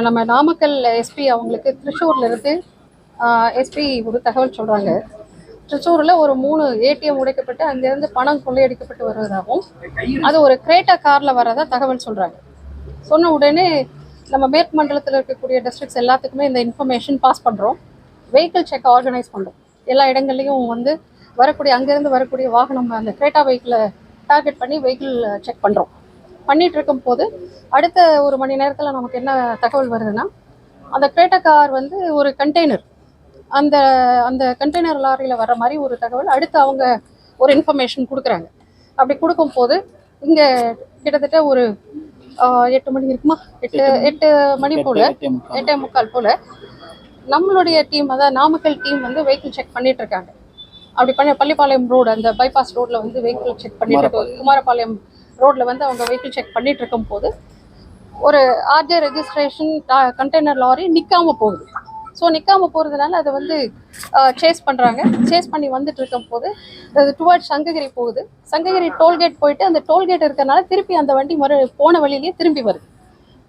நம்ம நாமக்கல் எஸ்பி அவங்களுக்கு திருச்சூர்ல இருந்து எஸ்பி ஒரு தகவல் சொல்கிறாங்க திருச்சூரில் ஒரு மூணு ஏடிஎம் உடைக்கப்பட்டு அங்கேருந்து பணம் கொள்ளையடிக்கப்பட்டு வருவதாகவும் அது ஒரு கிரேட்டா காரில் வர்றதா தகவல் சொல்கிறாங்க சொன்ன உடனே நம்ம மேற்கு மண்டலத்தில் இருக்கக்கூடிய டிஸ்ட்ரிக்ஸ் எல்லாத்துக்குமே இந்த இன்ஃபர்மேஷன் பாஸ் பண்ணுறோம் வெஹிக்கிள் செக் ஆர்கனைஸ் பண்ணுறோம் எல்லா இடங்கள்லையும் வந்து வரக்கூடிய அங்கேருந்து வரக்கூடிய வாகனம் அந்த கிரேட்டா வெஹிக்கிளை டார்கெட் பண்ணி வெஹிக்கிள் செக் பண்ணுறோம் பண்ணிட்டு இருக்கும் போது அடுத்த ஒரு மணி நேரத்தில் நமக்கு என்ன தகவல் வருதுன்னா அந்த கிரேட்டா கார் வந்து ஒரு கண்டெய்னர் அந்த அந்த கண்டெய்னர் லாரியில் வர மாதிரி ஒரு தகவல் அடுத்து அவங்க ஒரு இன்ஃபர்மேஷன் கொடுக்குறாங்க. அப்படி கொடுக்கும்போது இங்கே கிட்டத்தட்ட ஒரு எட்டு மணி இருக்குமா? எட்டு எட்டு மணி. போல். எட்டே முக்கால். போல். நம்மளுடைய டீம் அதாவது நாமக்கல் டீம் வந்து வெஹிக்கிள் செக் பண்ணிட்டு இருக்காங்க அப்படி பண்ணி பள்ளிப்பாளையம் ரோடு அந்த பைபாஸ் ரோட்ல வந்து வெஹிக்கிள் செக் பண்ணிட்டு இருக்க குமாரபாளையம் ரோட்டில் வந்து அவங்க வெஹிக்கிள் செக் பண்ணிட்டு இருக்கும் போது ஒரு ஆர்ஜே ரெஜிஸ்ட்ரேஷன் கண்டெய்னர் லாரி நிற்காம போகுது. ஸோ நிற்காம போகிறதுனால அதை வந்து சேஸ் பண்ணுறாங்க சேஸ் பண்ணி வந்துட்டு இருக்கும் போது அது டுவர்ட் சங்ககிரி போகுது. சங்ககிரி டோல்கேட் போயிட்டு அந்த டோல்கேட் இருக்கிறனால திருப்பி அந்த வண்டி மறு போன வழியிலேயே திரும்பி வருது.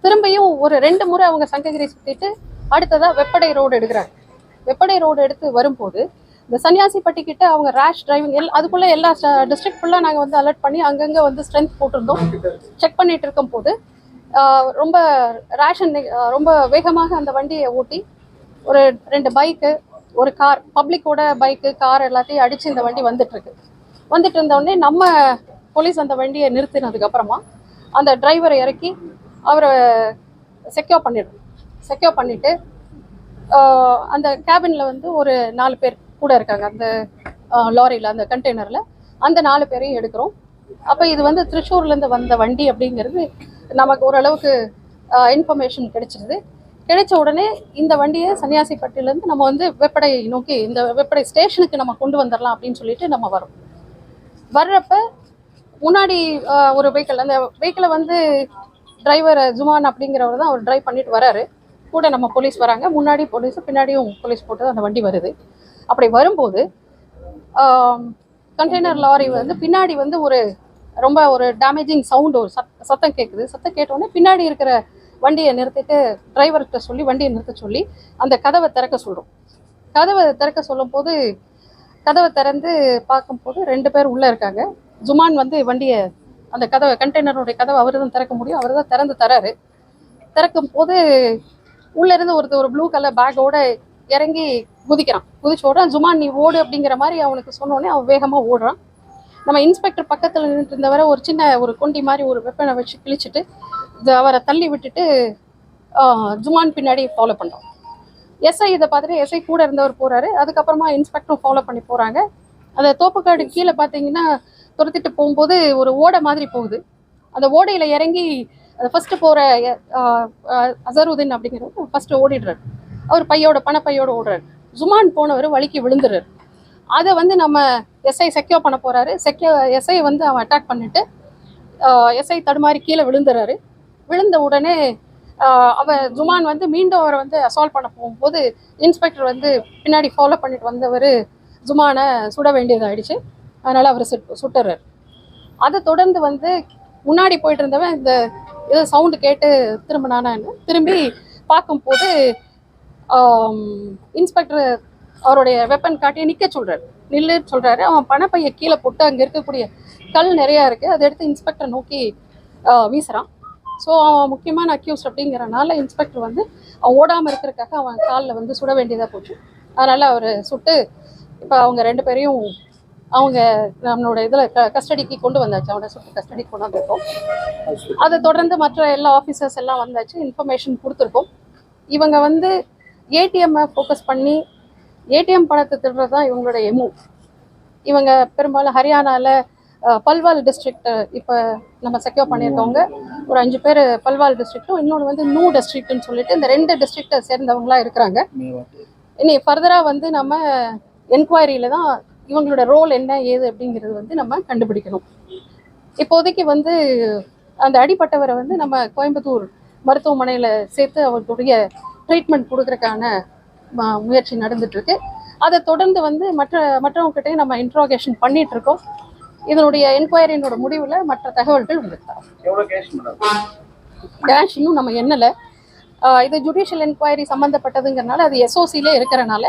திரும்பியும் ஒரு ரெண்டு முறை அவங்க சங்ககிரி சுற்றிட்டு அடுத்ததாக வெப்படை ரோடு எடுக்கிறாங்க. வெப்படை ரோடு எடுத்து வரும்போது இந்த சன்னியாசிப்பட்டி கிட்ட அவங்க ரேஷ் டிரைவிங் எல் அதுக்குள்ளே எல்லா டிஸ்ட்ரிக்ட் ஃபுல்லாக நாங்கள் வந்து அலர்ட் பண்ணி அங்கங்கே வந்து ஸ்ட்ரென்த் போட்டிருந்தோம். செக் பண்ணிட்டு இருக்கும் போது ரொம்ப ரேஷன் ரொம்ப வேகமாக அந்த வண்டியை ஓட்டி ஒரு ரெண்டு பைக்கு ஒரு கார் பப்ளிக்கோட பைக்கு கார் எல்லாத்தையும் அடித்து இந்த வண்டி வந்துட்டுருக்கு வந்துட்டு இருந்தோடனே நம்ம போலீஸ் அந்த வண்டியை நிறுத்தினதுக்கப்புறமா அந்த டிரைவரை இறக்கி அவரை செக்யூர் பண்ணிடுறோம் செக்யூர் பண்ணிவிட்டு அந்த கேபினில் வந்து ஒரு நாலு பேர் கூட இருக்காங்க. அந்த லாரியில் அந்த கண்டெய்னரில் அந்த நாலு பேரையும் எடுக்கிறோம். அப்போ இது வந்து திருச்சூர்லேருந்து வந்த வண்டி அப்படிங்கிறது நமக்கு ஓரளவுக்கு இன்ஃபர்மேஷன் கிடைச்சிருது. கிடைச்ச உடனே இந்த வண்டியை சன்னியாசிப்பட்டிலேருந்து நம்ம வந்து வெப்படை நோக்கி இந்த வெப்படை ஸ்டேஷனுக்கு நம்ம கொண்டு வந்துடலாம் அப்படின்னு சொல்லிட்டு நம்ம வரோம் வர்றப்ப முன்னாடி ஒரு வெஹிக்கிள் அந்த வெஹிக்கிளை வந்து டிரைவர் ஜுமான் அப்படிங்கிறவர் தான் அவர் டிரைவ் பண்ணிட்டு வராரு. கூட நம்ம போலீஸ் வராங்க. முன்னாடி போலீஸ் பின்னாடியும் போலீஸ் போட்டு அந்த வண்டி வருது. அப்படி வரும்போது கண்டெய்னர் லாரி வந்து பின்னாடி வந்து ஒரு ரொம்ப ஒரு டேமேஜிங் சவுண்ட் ஒரு சத் சத்தம் கேட்குது சத்தம் கேட்டோடனே பின்னாடி இருக்கிற வண்டியை நிறுத்திட்டு டிரைவர்கிட்ட சொல்லி வண்டியை நிறுத்த சொல்லி அந்த கதவை திறக்க சொல்கிறோம் கதவை திறக்க சொல்லும்போது கதவை திறந்து பார்க்கும்போது ரெண்டு பேர் உள்ளே இருக்காங்க. ஜுமான் வந்து வண்டியை அந்த கதவை கண்டெய்னருடைய கதவை அவர் தான் திறக்க முடியும். அவர் தான் திறந்து தராரு. திறக்கும் போது உள்ளேருந்து ஒருத்தர் ஒரு ப்ளூ கலர் பேக்கோடு இறங்கி குதிக்கிறான். குதிச்சு ஓடுறான் ஜுமான் நீ ஓடு அப்படிங்கிற மாதிரி அவனுக்கு சொன்னோடனே அவன் வேகமாக ஓடுறான். நம்ம இன்ஸ்பெக்டர் பக்கத்தில் நின்றுட்டு இருந்தவரை ஒரு சின்ன ஒரு கொண்டி மாதிரி ஒரு வெப்பனை வச்சு கிழிச்சிட்டு இது அவரை தள்ளி விட்டுட்டு ஜுமான் பின்னாடி ஃபாலோ பண்ணுறோம் எஸ்ஐ இதை பார்த்துட்டு எஸ்ஐ கூட இருந்தவர் போறாரு. அதுக்கப்புறமா இன்ஸ்பெக்டரும் ஃபாலோ பண்ணி போறாங்க. அந்த தோப்புக்காடு கீழே பார்த்தீங்கன்னா துரத்திட்டு போகும்போது ஒரு ஓடை மாதிரி போகுது. அந்த ஓடையில இறங்கி அந்த ஃபஸ்ட்டு போகிற அசருதீன் அப்படிங்கிறவர் ஃபர்ஸ்ட் ஓடிடுறாரு. அவர் பையோட பணப்பையோட ஓடுறாரு. ஜுமான் போனவர் வழிக்கு விழுந்துறாரு அதை வந்து நம்ம எஸ்ஐ செக்யூர் பண்ண போகிறாரு செக்யூ எஸ்ஐ வந்து அவன் அட்டாக் பண்ணிட்டு எஸ்ஐ தடுமாறி கீழே விழுந்துறாரு விழுந்த உடனே அவன் அவர் ஜுமான் வந்து மீண்டும் அவரை வந்து அசால்வ் பண்ண போகும்போது இன்ஸ்பெக்டர் வந்து பின்னாடி ஃபாலோ பண்ணிட்டு வந்தவர் ஜுமானை சுட வேண்டியதாயிடுச்சு. அதனால் அவர் சுட் சுட்டுறாரு. அதை தொடர்ந்து வந்து முன்னாடி போயிட்டு இருந்தவன் இந்த இது சவுண்டு கேட்டு திரும்பினானான்னு திரும்பி பார்க்கும்போது இன்ஸ்பெக்டர் அவருடைய வெப்பன் காட்டி நிற்க சொல்கிறாரு நில்லு சொல்கிறாரு அவன் பணப்பைய கீழே போட்டு அங்கே இருக்கக்கூடிய கல் நிறையா இருக்குது அதை எடுத்து இன்ஸ்பெக்டர் நோக்கி வீசுகிறான் ஸோ அவன் முக்கியமான அக்யூஸ்ட் அப்படிங்கிறனால இன்ஸ்பெக்டர் வந்து அவன் ஓடாமல் இருக்கிறதுக்காக அவன் காலில் வந்து சுட வேண்டியதாக போச்சு. அதனால் அவர் சுட்டு இப்போ அவங்க ரெண்டு பேரையும் அவங்க நம்மளோட இதில் க கஸ்டடிக்கு கொண்டு வந்தாச்சு. அவனை சுட்டு கஸ்டடிக்கு கொண்டு வந்திருக்கோம். அதை தொடர்ந்து மற்ற எல்லா ஆஃபீஸர்ஸ் எல்லாம் வந்தாச்சு. இன்ஃபர்மேஷன் கொடுத்துருக்கோம். இவங்க வந்து ஏடிஎம்மை ஃபோக்கஸ் பண்ணி ஏடிஎம் பணத்தை திருடுறது தான் இவங்களோட எமு இவங்க பெரும்பாலும் ஹரியானாவில் பல்வால் டிஸ்ட்ரிக்ட் இப்போ நம்ம செக்யூர் பண்ணியிருக்கவங்க. ஒரு அஞ்சு பேர் பல்வால் டிஸ்ட்ரிக்ட்டும் இன்னொன்று வந்து நூ டிஸ்ட்ரிக்ட்னு சொல்லிட்டு இந்த ரெண்டு டிஸ்ட்ரிக்டை சேர்ந்தவங்களாம் இருக்கிறாங்க. இனி ஃபர்தராக வந்து நம்ம என்கொயரியில் தான் இவங்களோட ரோல் என்ன ஏது அப்படிங்கிறது வந்து நம்ம கண்டுபிடிக்கணும். இப்போதைக்கு வந்து அந்த அடிப்பட்டவரை வந்து நம்ம கோயம்புத்தூர் மருத்துவமனையில் சேர்த்து அவர்களுடைய ட்ரீட்மெண்ட் கொடுக்கறதுக்கான ம- முயற்சி நடந்துட்டு இருக்கு அதை தொடர்ந்து வந்து மற்ற மற்றவங்ககிட்டயும் நம்ம இன்ட்ரோகேஷன் பண்ணிட்டு இருக்கோம் இதனுடைய என்கொயரியினோட முடிவில் மற்ற தகவல்கள் உங்களுக்கு தரோம். கேஷ் இன்னும் நம்ம எண்ணல. இது ஜுடிஷியல் என்கொயரி சம்மந்தப்பட்டதுங்கிறனால அது எஸ்ஓசிலே இருக்கிறனால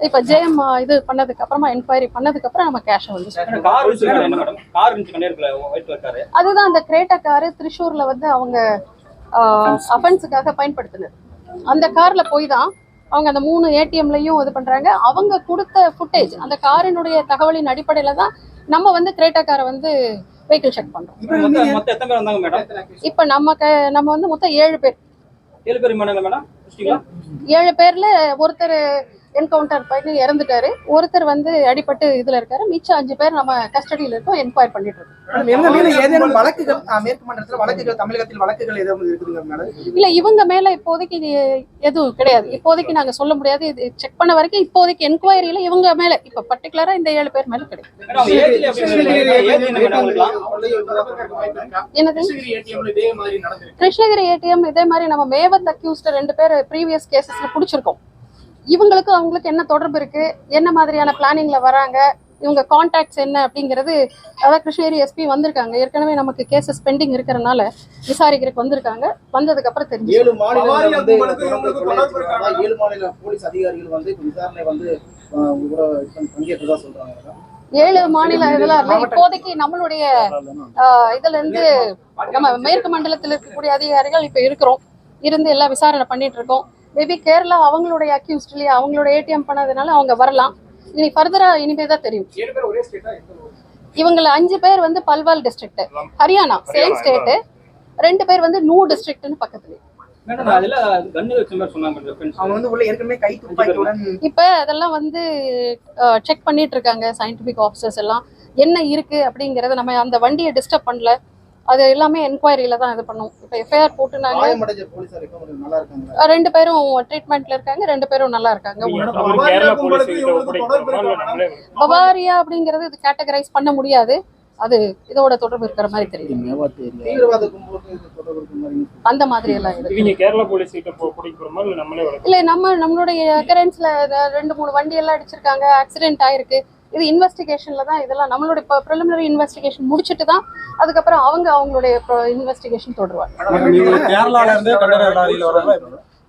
இப்போ ஜெயம் இது பண்ணதுக்கு அப்புறமா என்கொயரி பண்ணதுக்கு அப்புறம் நம்ம கேஷை வந்து அதுதான் அந்த கிரேட்டா காரு திருஷூர்ல வந்து அவங்க அஃபென்ஸுக்காக பயன்படுத்தினது. அந்த கார்ல போய் தான் அவங்க அந்த மூணு ஏடிஎம்லையும் இது பண்றாங்க. அவங்க கொடுத்த ஃபுட்டேஜ் அந்த காரினுடைய தகவலின் அடிப்படையில தான் நம்ம வந்து கிரேட்டா காரை வந்து வெஹிக்கிள் செக் பண்றோம். இப்போ நம்ம நம்ம வந்து மொத்தம் ஏழு பேர். ஏழு பேர் ஏழு பேர்ல ஒருத்தர் என்கவுண்டர் பண்ணி இறந்துட்டாரு. ஒருத்தர் வந்து அடிபட்டு இதுல இருக்காரு. மிச்சம் அஞ்சு பேர் நம்ம கஸ்டடியில இருக்கோம் என்கொயர் பண்ணிட்டு இருக்கோம். ஏதேனும் வழக்குகள் ஆ, மேற்கு மண்டலத்துல வழக்குகள் தமிழகத்தில் வழக்குகள் எதுவும் இருக்குதுங்க இல்ல இவங்க மேல இப்போதைக்கு இது எதுவும் கிடையாது. இப்போதைக்கு நாங்க சொல்ல முடியாது. இது செக் பண்ண வரைக்கும் இப்போதைக்கு என்கொயரியில இவங்க மேல இப்ப பர்டிகுலரா இந்த ஏழு பேர் மேல கிடையாது. என்னது? கிருஷ்ணகிரி ஏடிஎம் இதே மாதிரி நம்ம மேவத் அக்யூஸ்ட் ரெண்டு பேர் ப்ரீவியஸ் கேசஸ்ல பிடிச்சிருக்கோம். இவங்களுக்கு அவங்களுக்கு என்ன தொடர்பு இருக்கு? என்ன மாதிரியான பிளானிங்ல வராங்க? இவங்க கான்டாக்ட்ஸ் என்ன அப்படிங்கிறது அதாவது கிருஷ்ணகிரி எஸ்பி வந்திருக்காங்க. ஏற்கனவே நமக்கு கேசஸ் பெண்டிங் இருக்கிறனால விசாரிக்கிறதுக்கு வந்திருக்காங்க. வந்ததுக்கு அப்புறம் தெரிஞ்சு ஏழு மாநில போலீஸ் அதிகாரிகள் வந்து விசாரணை வந்து பங்கேற்றதா சொல்றாங்க. ஏழு மாநில இதெல்லாம் இல்லை. இப்போதைக்கு நம்மளுடைய இதுல இருந்து நம்ம மேற்கு மண்டலத்தில் இருக்கக்கூடிய அதிகாரிகள் இப்ப இருக்கிறோம். இருந்து எல்லாம் விசாரணை பண்ணிட்டு இருக்கோம். மேபி கேரளா அவங்களுடைய அக்யூஸ்ட்லயே அவங்களோட ஏடிஎம் பண்ணதுனால அவங்க வரலாம். இனி ஃபர்தரா இனிமே தான் தெரியும். இவங்கள அஞ்சு பேர் வந்து Palwal district Haryana same state ரெண்டு பேர் வந்து நூ டிஸ்ட்ரிக்ட்னு பக்கத்துல இப்ப அதெல்லாம் வந்து செக் பண்ணிட்டு இருக்காங்க சயின்டிபிக் ஆஃபீஸர்ஸ் எல்லாம். என்ன இருக்கு அப்படிங்கறத நம்ம அந்த வண்டியை டிஸ்டர்ப் பண்ணல. அது எல்லாமே என்கொயரியில தான் இது பண்ணும். இப்ப எஃப்ஐஆர் போட்டு நாங்க காயமடைஞ்ச போலீசார் இப்போ கொஞ்சம் நல்லா இருக்காங்க அஹ், ரெண்டு பேரும் ட்ரீட்மெண்ட்ல இருக்காங்க. ரெண்டு பேரும் நல்லா இருக்காங்க. பவாரியா அப்படிங்கறது இது கேட்டகரைஸ் பண்ண முடியாது. அது இதோட தொடர்பு இருக்கிற மாதிரி தெரியும் அந்த மாதிரி எல்லாம் இல்ல நம்மளே வளர்க்க இல்ல நம்ம நம்மளுடைய அக்கரன்ஸ்ல ரெண்டு மூணு வண்டி எல்லாம் அடிச்சிருக்காங்க. ஆக்சிடென்ட் ஆயிருக்கு. இது இன்வெஸ்டிகேஷன்ல தான் இதெல்லாம் நம்மளுடைய ப்ரிலிமினரி இன்வெஸ்டிகேஷன் முடிச்சிட்டு தான் அதுக்கப்புறம் அவங்க அவங்களுடைய இன்வெஸ்டிகேஷன் தொடருவாங்க.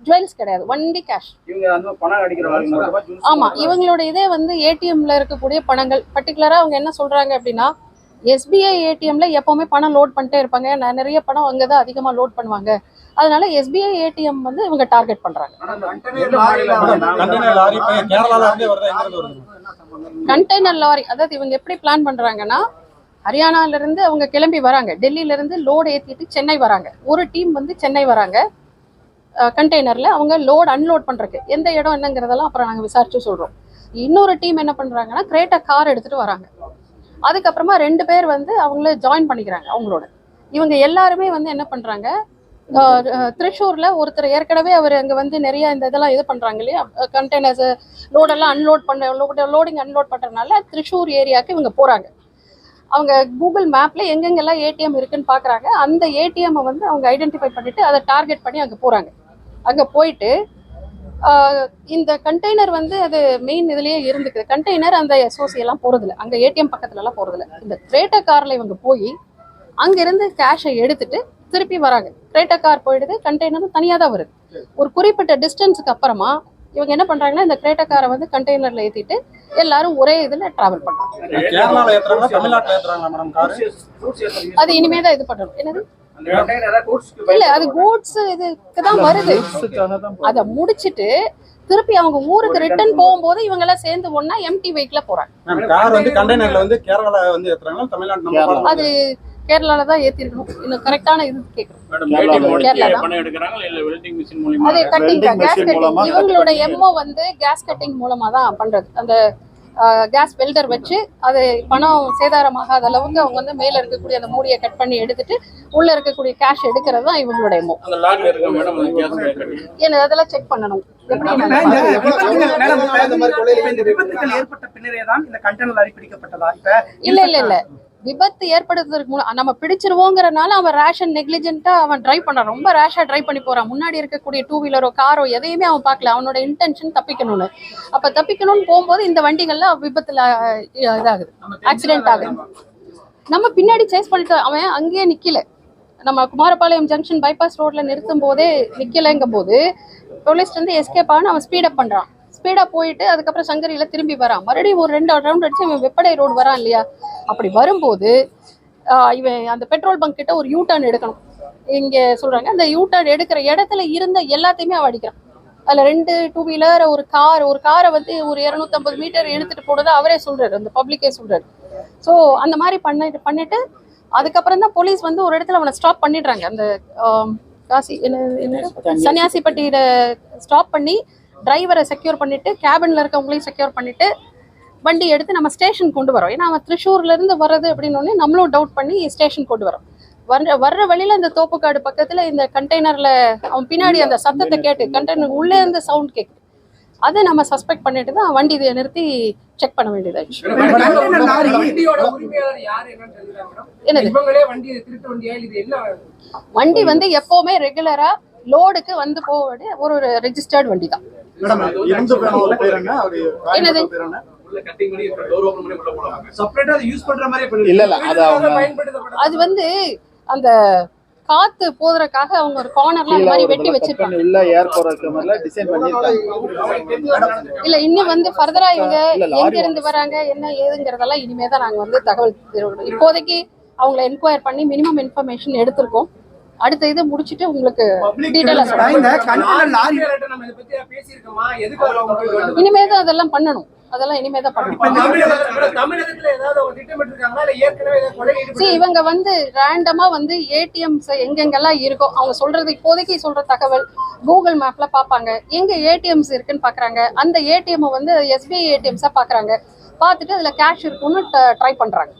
ஜுவல்ஸ் கிடையாது. வண்டி கேஷ் ஆமா இவங்களோட இதே வந்து ஏடிஎம்ல இருக்கக்கூடிய பணங்கள். பர்டிகுலரா அவங்க என்ன சொல்றாங்க அப்படின்னா எஸ்பிஐ ஏடிஎம்ல எப்பவுமே பணம் லோட் பண்ணிட்டே இருப்பாங்க. நிறைய பணம் அங்கே தான் அதிகமாக லோட் பண்ணுவாங்க. அதனால எஸ்பிஐ ஏடிஎம் வந்து இவங்க டார்கெட் பண்றாங்க. கண்டெய்னர் லாரி அதாவது இவங்க எப்படி பிளான் பண்றாங்கன்னா ஹரியானால இருந்து அவங்க கிளம்பி வராங்க. டெல்லியில இருந்து லோடு ஏத்திட்டு சென்னை வராங்க. ஒரு டீம் வந்து சென்னை வராங்க. கண்டெய்னர்ல அவங்க லோட் அன்லோட் பண்றதுக்கு. எந்த இடம் என்னங்கிறதெல்லாம் அப்புறம் நாங்க விசாரிச்சு சொல்றோம். இன்னொரு டீம் என்ன பண்றாங்கன்னா கிரேட்டா கார் எடுத்துட்டு வராங்க. அதுக்கப்புறமா ரெண்டு பேர் வந்து அவங்கள ஜாயின் பண்ணிக்கிறாங்க அவங்களோட. இவங்க எல்லாருமே வந்து என்ன பண்றாங்க திருச்சூர்ல ஒருத்தர் ஏற்கனவே அவர் அங்க வந்து நிறைய இந்த இதெல்லாம் இது பண்றாங்க இல்லையா? கண்டெய்னர்ஸ் லோடெல்லாம் அன்லோட் பண்ண லோடிங் அன்லோட் பண்றதுனால திருச்சூர் ஏரியாவுக்கு இவங்க போறாங்க. அவங்க கூகுள் மேப்ல எங்கெங்கெல்லாம் ஏடிஎம் இருக்குன்னு பாக்குறாங்க. அந்த ஏடிஎம் வந்து அவங்க ஐடென்டிஃபை பண்ணிட்டு அதை டார்கெட் பண்ணி அங்க போறாங்க. அங்க போயிட்டு இந்த கண்டெய்னர் வந்து அது மெயின் இதுலயே இருந்துக்குது. கண்டெய்னர் அந்த எஸ்ஓசி எல்லாம் போறதில்ல. அங்க ஏடிஎம் பக்கத்துல எல்லாம் போறதில்ல. இந்த கிரேட்டர் கார்ல இவங்க போய் அங்கிருந்து கேஷை எடுத்துட்டு திருப்பி வராங்க. கிரேட்டா கார் போயிடுது கண்டெய்னர் தனியா தான் வருது. ஒரு குறிப்பிட்ட டிஸ்டன்ஸுக்கு அப்புறமா இவங்க என்ன பண்றாங்கன்னா இந்த கிரேட்டா காரை வந்து கண்டெய்னர்ல ஏத்திட்டு எல்லாரும் ஒரே இதுல டிராவல் பண்றாங்க. அது இனிமே தான் இது பண்ணணும். என்னது? இல்ல அது கூட்ஸ் இதுக்கு தான் வருது. அத முடிச்சிட்டு திருப்பி அவங்க ஊருக்கு ரிட்டர்ன் போகும்போது இவங்க எல்லாம் சேர்ந்து ஒண்ணா எம்டி வெஹிக்கிள போறாங்க. மேம் கார் வந்து கண்டெய்னர்ல வந்து கேரளால வந்து ஏத்துறாங்களா தமிழ்நாட்டு நம்ம பாடம் அது கேரளால தான் ஏத்திருக்கணும். இன்னும் கரெக்டான இது கேட்கணும். அது கட்டிங் கேஸ் கட்டிங் இவங்களோட எம்ஓ வந்து கேஸ் கட்டிங் மூலமா தான் பண்றது. அந்த கேஸ் வெல்டர் வச்சு அது பணம் சேதாரமாகாத அளவுக்கு அவங்க வந்து மேல இருக்கக்கூடிய அந்த மூடியை கட் பண்ணி எடுத்துட்டு உள்ள இருக்கக்கூடிய கேஷ் எடுக்கிறது தான் இவங்களோட எம்ஓ அந்த லாரில இருக்க மேடம்? அந்த கேஸ் கட்டி ஏன்னா அதெல்லாம் செக் பண்ணணும். இல்ல இல்ல இல்ல. விபத்து ஏற்படுத்துறதுக்கு முன்ன நம்ம பிடிச்சிருவோங்கறனால அவன் ரேஷன் நெக்லிஜென்ட்டா அவன் டிரைவ் பண்றான். ரொம்ப ரேஷா டிரைவ் பண்ணி போறான். முன்னாடி இருக்கக்கூடிய டூ வீலரோ காரோ எதையுமே அவன் பார்க்கல. அவனோட இன்டென்ஷன் தப்பிக்கணும்னு. அப்ப தப்பிக்கணும்னு போகும்போது இந்த வண்டிகள்ல விபத்துல இதாகுது. ஆக்சிடென்ட் ஆகுது. நம்ம பின்னாடி சேஸ் பண்ணிட்டு அவன் அங்கேயே நிக்கல. நம்ம குமாரபாளையம் ஜங்ஷன் பைபாஸ் ரோட்ல நிறுத்தும் போதே நிக்கலைங்கும் போது போலீஸ் வந்து எஸ்கேப் ஆகணும் அவன் ஸ்பீடப் பண்றான். ஸ்பீடா போயிட்டு அதுக்கப்புறம் சங்கரியில திரும்பி வரான் மறுபடியும் ஒரு ரெண்டு ரவுண்ட் அடிச்சு இவன் வெப்படை ரோடு வரான் இல்லையா? அப்படி வரும்போது இவன் அந்த பெட்ரோல் பங்க் கிட்ட ஒரு யூ டர்ன் எடுக்கணும். இங்க சொல்றாங்க அந்த யூ டர்ன் எடுக்கிற இடத்துல இருந்த எல்லாத்தையுமே அவன் அடிக்கிறான். அதுல ரெண்டு டூ வீலர் ஒரு கார் ஒரு காரை வந்து ஒரு 250 மீட்டர் எடுத்துட்டு போனதை அவரே சொல்றாரு அந்த பப்ளிக்கே சொல்றாரு. ஸோ அந்த மாதிரி பண்ணிட்டு பண்ணிட்டு அதுக்கப்புறம் தான் போலீஸ் வந்து ஒரு இடத்துல அவனை ஸ்டாப் பண்ணிடுறாங்க. அந்த காசி என்ன என்ன சன்னியாசிப்பட்டியில ஸ்டாப் பண்ணி டிரைவரை செக்யூர் பண்ணிட்டு கேபின்ல இருக்கவங்களையும் செக்யூர் பண்ணிட்டு வண்டி எடுத்து நம்ம ஸ்டேஷன் கொண்டு வரோம். ஏன்னா அவன் திருஷூர்ல இருந்து வர்றது அப்படின்னு நம்மளும் டவுட் பண்ணி ஸ்டேஷன் கொண்டு வரோம். வர்ற வர்ற வழியில இந்த தோப்புக்காடு பக்கத்துல இந்த கண்டெய்னர்ல அவன் பின்னாடி அந்த சத்தத்தை கேட்டு கண்டெய்னர் உள்ளே இருந்து சவுண்ட் கேட்குது அதை நம்ம சஸ்பெக்ட் பண்ணிட்டு தான் வண்டி இதை நிறுத்தி செக் பண்ண வேண்டியதாச்சு என்னது? இவங்களே வண்டி திருட்டு வண்டியா? இல்ல இது என்ன? வண்டி வந்து எப்பவுமே ரெகுலரா லோடுக்கு வந்து வேண்டிய ஒரு ஒரு ரெஜிஸ்டர்ட் வண்டி தான் என்னது? அதை யூஸ் பண்ற மாதிரி இல்ல இல்ல அது அவங்க பயன்படுத்தப்பட அது வந்து அந்த காத்து போதுறதுக்காக அவங்க ஒரு கார்னர்ல அந்த மாதிரி வெட்டி வச்சிருக்காங்க உள்ள ஏர் போற மாதிரில டிசைன் பண்ணிருக்காங்க இல்ல இன்னும் வந்து ஃபர்தரா இவங்க இல்ல, எங்க இருந்து வராங்க என்ன ஏதுங்கிறதெல்லாம் இனிமே தான் நாங்க வந்து தகவல். இப்போதைக்கு அவங்கள என்கொயர் பண்ணி மினிமம் இன்ஃபர்மேஷன் எடுத்திருக்கோம். அடுத்த இது முடிச்சிட்டு உங்களுக்கு இனிமே தான் அதெல்லாம் பண்ணணும். அதெல்லாம் இனிமே தான் பண்ணணும். இவங்க வந்து ரேண்டமா வந்து ஏடிஎம்ஸ் எங்கெங்கெல்லாம் இருக்கோ அவங்க சொல்றது இப்போதைக்கு சொல்ற தகவல் கூகுள் மேப்ல பாப்பாங்க. எங்க ஏடிஎம்ஸ் இருக்குன்னு பாக்குறாங்க. அந்த ஏடிஎம் வந்து எஸ்பிஐ ஏடிஎம்ஸா பாக்குறாங்க. பார்த்துட்டு அதுல கேஷ் இருக்குன்னு ட்ரை பண்றாங்க.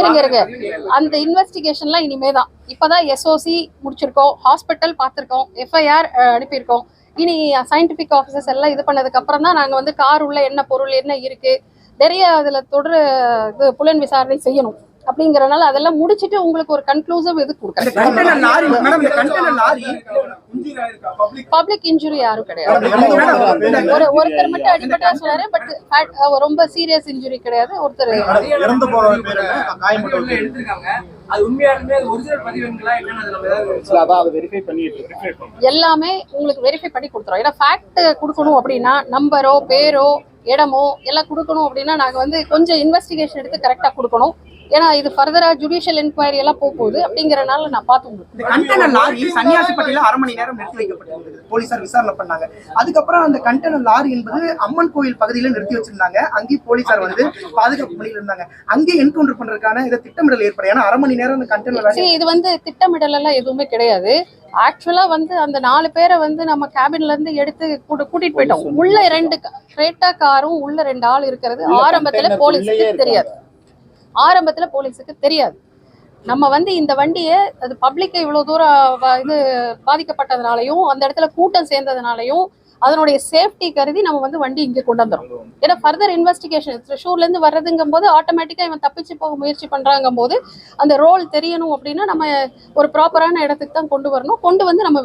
இருங்க, இருங்க. அந்த இன்வெஸ்டிகேஷன்லாம் இனிமே தான் இப்பதான் எஸ்ஓசி முடிச்சிருக்கோம் ஹாஸ்பிட்டல் பார்த்துருக்கோம் எஃப்ஐஆர் அனுப்பியிருக்கோம். இனி சயின்டிபிக் ஆஃபீஸர்ஸ் எல்லாம் இது பண்ணதுக்கு அப்புறம் தான் நாங்க வந்து கார் உள்ள என்ன பொருள் என்ன இருக்கு நிறைய அதுல தொடர் இது புலன் விசாரணை செய்யணும். அப்படிங்கறனால அதெல்லாம் முடிச்சிட்டு உங்களுக்கு ஒரு கன்க்ளூசிவ் இது கொடுக்குறேன். கண்டெய்னர் லாரி மேடம் இந்த கண்டெய்னர் லாரி இன்ஜூரி ஆயிருக்கா பப்ளிக் பப்ளிக் இன்ஜுரி யாரும் கிடையாது. ஒரு ஒருத்தர் மட்டும் அடிபட்டா சொன்னாரு பட் ரொம்ப சீரியஸ் இன்ஜுரி கிடையாது. ஒருத்தர் எல்லாமே உங்களுக்கு வெரிஃபை பண்ணி கொடுத்துரும் ஏன்னா ஃபேக்ட் கொடுக்கணும் அப்படின்னா நம்பரோ பேரோ இடமோ எல்லாம் கொடுக்கணும் அப்படின்னா நாங்கள் வந்து கொஞ்சம் இன்வெஸ்டிகேஷன் எடுத்து கரெக்டாக கொடுக்கணும். ஏன்னா இது ஃபர்தரா ஜுடிஷியல் என்கொயரி எல்லாம் போக போகுது அப்படிங்கறனால நான் பார்த்து உங்களுக்கு லாரி சன்னியாசிப்பட்டியில அரை மணி நேரம் நிறுத்தி வைக்கப்பட்டிருந்தது. போலீசார் விசாரணை பண்ணாங்க. அதுக்கப்புறம் அந்த கண்டெய்னர் லாரி என்பது அம்மன் கோயில் பகுதியில நிறுத்தி வச்சிருந்தாங்க. அங்கேயும் போலீசார் வந்து பாதுகாப்பு பணியில் இருந்தாங்க. அங்கேயே என்கவுண்டர் பண்றதுக்கான இதை திட்டமிடல் ஏற்படும் ஏன்னா அரை மணி நேரம் அந்த சரி இது வந்து திட்டமிடல் எல்லாம் எதுவுமே கிடையாது. ஆக்சுவலா வந்து அந்த நாலு பேரை வந்து நம்ம கேபின்ல இருந்து எடுத்து கூட்டு- கூட்டிட்டு போயிட்டோம். உள்ள ரெண்டு கிரேட்டா காரும் உள்ள ரெண்டு ஆள் இருக்கிறது ஆரம்பத்துல போலீஸுக்கு தெரியாது. ஆரம்பத்துல போலீஸுக்கு தெரியாது. நம்ம வந்து இந்த வண்டியை அது பப்ளிக்கை இவ்வளவு தூரம் இது பாதிக்கப்பட்டதுனாலையும் அந்த இடத்துல கூட்டம் சேர்ந்ததுனாலையும் அதனுடைய சேஃப்டி கருதி நம்ம வந்து வண்டி இங்கே கொண்டு வந்துடும் ஏன்னா ஃபர்தர் இன்வெஸ்டிகேஷன் த்ரிஷூர்ல இருந்து வர்றதுங்கும் போது ஆட்டோமேட்டிக்கா இவன் தப்பிச்சு போக முயற்சி பண்றாங்கும் போது அந்த ரோல் தெரியணும் அப்படின்னா நம்ம ஒரு ப்ராப்பரான இடத்துக்கு தான் கொண்டு வரணும். கொண்டு வந்து நம்ம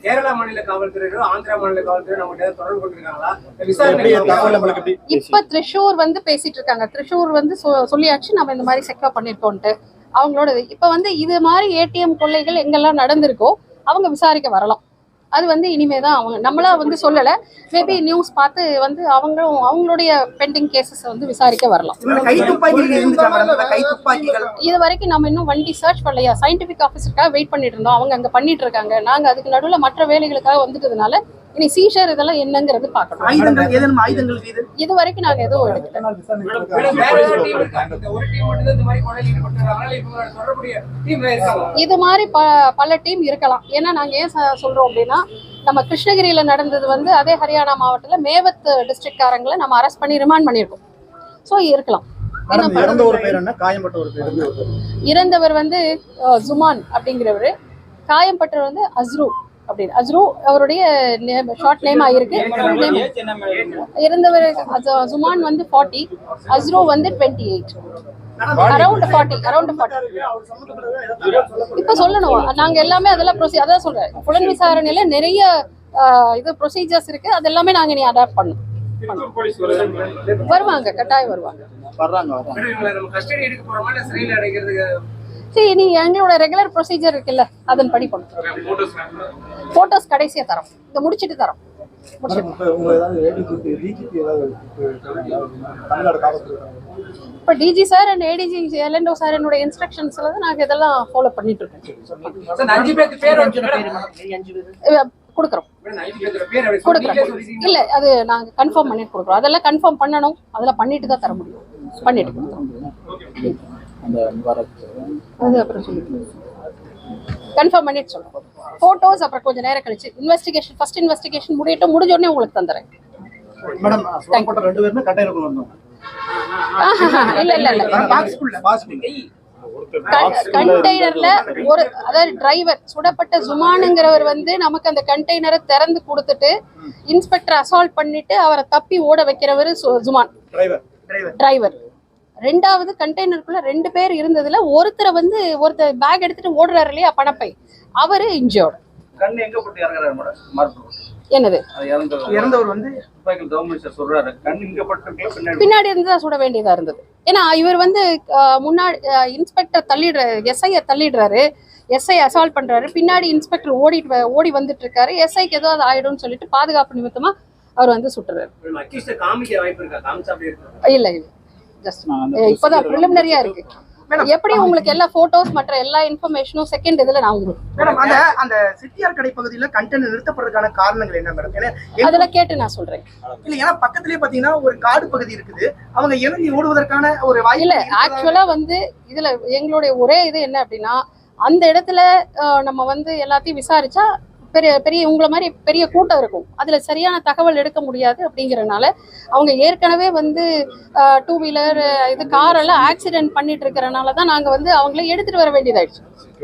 கேரளா மாநில காவல்துறையினரும் ஆந்திரா மாநில தொடர்பு கொண்டிருக்காங்களா? எப்படி இப்ப த்ரிஷூர் வந்து பேசிட்டு இருக்காங்க. த்ரிஷூர் வந்து சொ- சொல்லியாச்சு நம்ம இந்த மாதிரி செக்யூர் பண்ணிருக்கோம்ட்டு அவங்களோட. இப்ப வந்து இது மாதிரி ஏடிஎம் கொள்ளைகள் எங்கெல்லாம் நடந்திருக்கோ அவங்க விசாரிக்க வரலாம். அது வந்து இனிமே தான் அவங்க நம்மளா வந்து சொல்லல. மேபி நியூஸ் பார்த்து வந்து அவங்களும் அவங்களுடைய பெண்டிங் கேசஸ் வந்து விசாரிக்க வரலாம். இது வரைக்கும் நம்ம இன்னும் வண்டி சர்ச் பண்ணலையா? சயின்டிபிக் ஆஃபீஸருக்காக வெயிட் பண்ணிட்டு இருந்தோம். அவங்க அங்க பண்ணிட்டு இருக்காங்க. நாங்க அதுக்கு நடுவுல மற்ற வேலைகளுக்காக வந்துட்டதுனால இனி சீஷர் இதெல்லாம் என்னங்கிறது பார்க்கணும். இது வரைக்கும் நாங்க எதுவும் எடுக்கல இது மாதிரி ப பல டீம் இருக்கலாம். ஏன்னா நாங்க ஏன் சொல்றோம் அப்படின்னா நம்ம கிருஷ்ணகிரியில நடந்தது வந்து அதே ஹரியானா மாவட்டத்துல மேவத் டிஸ்ட்ரிக்ட்காரங்களை நம்ம அரெஸ்ட் பண்ணி ரிமாண்ட் பண்ணியிருக்கோம். ஸோ இருக்கலாம்? இறந்தவர் வந்து ஜுமான் அப்படிங்கிறவர். காயம்பட்டவர் வந்து அஸ்ரு. அப்படின்னு. அஸ்ரு அவருடைய ஷார்ட் நேம் ஆயிருக்கு. என்ன மேடம்? இறந்தவர் அஸ்- ஜுமான் வந்து ஃபார்ட்டி அஸ்ரு வந்து twenty eight around forty around forty இப்ப சொல்லணும். நாங்க எல்லாமே அதெல்லாம் ப்ரொசீ அதான் சொல்றேன். புலன் விசாரணையில நிறைய இது ப்ரொசீஜர்ஸ் இருக்கு. அது எல்லாமே நாங்க நீ அடாப்ட் பண்ணோம் வருவாங்க. கட்டாயம் வருவாங்க. வர்றாங்க சரி நீ எங்களோட ரெகுலர் ப்ரொசீஜர் இருக்குல்ல அதன் படி பண்ணுறோம் போட்டோஸ் ஃபோட்டோஸ் கடைசியாக தரோம். இதை முடிச்சிட்டு தரோம். முடிச்சிட்டு. இப்போ டிஜி சார் அண்ட் ஏடிஜி எல்என்டோ சார் என்னோட இன்ஸ்ட்ரக்ஷன்ஸ்ல தான் நாங்கள் இதெல்லாம் ஃபாலோ பண்ணிட்டு இருக்கோம். கொடுக்குறோம். கொடுக்குறோம். இல்ல அது நாங்க கன்ஃபார்ம் பண்ணிட்டு கொடுக்குறோம். அதெல்லாம் கன்ஃபார்ம் பண்ணணும். அதெல்லாம் பண்ணிட்டு தான் தர முடியும். பண்ணிட்டு கொடுக்குறோம். அந்த அது அப்புறம் சொல்லி. கன்ஃபார்ம் பண்ணிட்டு சொல்றோம் போட்டோஸ் அப்புறம் கொஞ்சம் நேரம் கழிச்சு இன்வெஸ்டிகேஷன் ஃபர்ஸ்ட் இன்வெஸ்டிகேஷன் முடியட்டும் முடிஞ்ச உடனே உங்களுக்கு தந்துறேன். மேடம் ரெண்டு பேருமே கட்டையில வந்தோம் ஆஹா, இல்ல இல்ல இல்ல. கண்டெய்னர்ல ஒரு அதாவது டிரைவர் சுடப்பட்ட ஜுமானுங்கிறவர் வந்து நமக்கு அந்த கண்டெய்னரை திறந்து கொடுத்துட்டு இன்ஸ்பெக்டர் அசால்ட் பண்ணிட்டு அவரை தப்பி ஓட வைக்கிறவர் ஜுமான் டிரைவர் டிரைவர் டிரைவர் ரெண்டாவது கண்டெய்னருக்குள்ள ரெண்டு பேர் இருந்ததுல ஒருத்தரை வந்து ஒருத்தர் பேக் எடுத்துட்டு ஓடுறாரு இல்லையா பணப்பை. அவரு இன்ஜோர்டு என்னது? அது பின்னாடி இருந்து சுட வேண்டியதா இருந்தது. ஏன்னா இவர் வந்து முன்னாடி இன்ஸ்பெக்டர் தள்ளிடுற எஸ்ஐய தள்ளிடுறாரு. எஸ்ஐ அசால்ட் பண்றாரு. பின்னாடி இன்ஸ்பெக்டர் ஓடிட்டு ஓடி வந்துட்டு இருக்காரு எஸ்ஐக்கு ஏதாவது ஆயிடும்னு சொல்லிட்டு பாதுகாப்பு நிமித்தமா அவர் வந்து சுட்டுறாரு. அக்யூஸ்ட காமிக்க வாய்ப்பு இருக்கா? காமிச்சா அப்படி இருக்கு? இல்ல இல்ல. ஜஸ்ட் இப்பதான் ப்ரிலிமினரியா இருக்கு. எப்படி உங்களுக்கு எல்லா போட்டோஸ் மற்ற எல்லா இன்ஃபர்மேஷனும் செகண்ட் இதுல நான் உங்களுக்கு மேடம் அந்த அந்த சிட்டியார் கடை பகுதியில கண்டெய்னர் நிறுத்தப்படுறதுக்கான காரணங்கள் என்ன மேடம் அதுல கேட்டு நான் சொல்றேன். இல்ல ஏன்னா பக்கத்துலயே பாத்தீங்கன்னா ஒரு காடு பகுதி இருக்குது. அவங்க இறங்கி ஓடுவதற்கான ஒரு இருக்கிறதா- ஆக்சுவலா வந்து இதுல எங்களுடைய ஒரே இது என்ன அப்படின்னா அந்த இடத்துல நம்ம வந்து எல்லாத்தையும் விசாரிச்சா பெரிய பெரிய உங்களை மாதிரி பெரிய கூட்டம் இருக்கும். அதுல சரியான தகவல் எடுக்க முடியாது அப்படிங்கறனால அவங்க ஏற்கனவே வந்து டூ வீலர் இது கார் எல்லாம் ஆக்சிடென்ட் பண்ணிட்டு இருக்கறனால தான் நாங்க வந்து அவங்கள எடுத்துட்டு வர வேண்டியதாயிடுச்சு.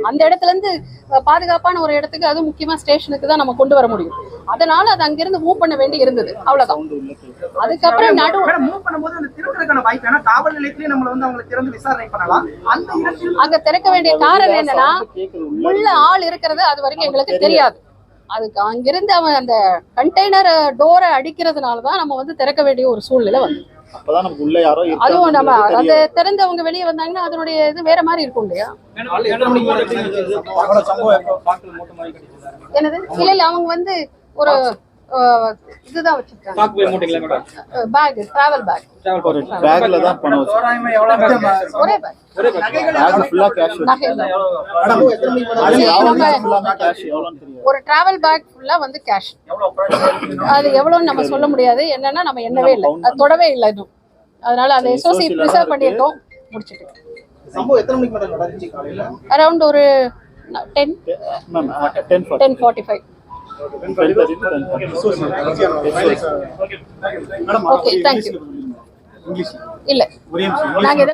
அந்த இடத்துல இருந்து அஹ், பாதுகாப்பான ஒரு இடத்துக்கு அது முக்கியமா ஸ்டேஷனுக்கு தான் நம்ம கொண்டு வர முடியும். அதனால அது அங்கிருந்து மூவ் பண்ண வேண்டி இருந்தது. அவ்வளவுதான். அதுக்கப்புறம் நடு மூவ் பண்ணும்போது அந்த திறக்கிறதுக்கான வாய்ப்பு ஏன்னா காவல் நிலையத்திலேயே நம்மள வந்து அவங்களை திறந்து விசாரணை பண்ணலாம். அந்த அங்க திறக்க வேண்டிய காரணம் என்னன்னா உள்ள ஆள் இருக்கிறது அது வரைக்கும் எங்களுக்கு தெரியாது. அதுக்கு அங்கிருந்து அவன் அந்த கண்டெய்னர் டோரை அடிக்கிறதுனால தான் நம்ம வந்து திறக்க வேண்டிய ஒரு சூழ்நிலை வந்து அப்பதான் நமக்கு உள்ள யாரோ அதுவும் நம்ம அந்த திறந்தவங்க வெளியே வந்தாங்கன்னா அதனுடைய இது வேற மாதிரி இருக்கும் இல்லையா? என்னது? இல்ல இல்ல அவங்க வந்து ஒரு இதுதான் வச்சிருக்காங்க. பேக் டிராவல் பேக் ஒரு பேக்ல தான் பணம் ஒரே பேக் டிராவல் பேக் ஃபுல்லா வந்து கேஷ்? அது எவ்வளவுன்னு நம்ம சொல்ல முடியாது. என்னன்னா நம்ம எண்ணவே இல்லை. அது தொடவே இல்லை இன்னும் அதனால அந்த எஸ்ஓசி ப்ரிசர்வ் பண்ணியிருக்கோம். முடிச்சிட்டு. அரௌண்ட் ஒரு ten ten forty five madam okay thank you English இல்லை. ஒரே நிமிஷம் நாங்கள்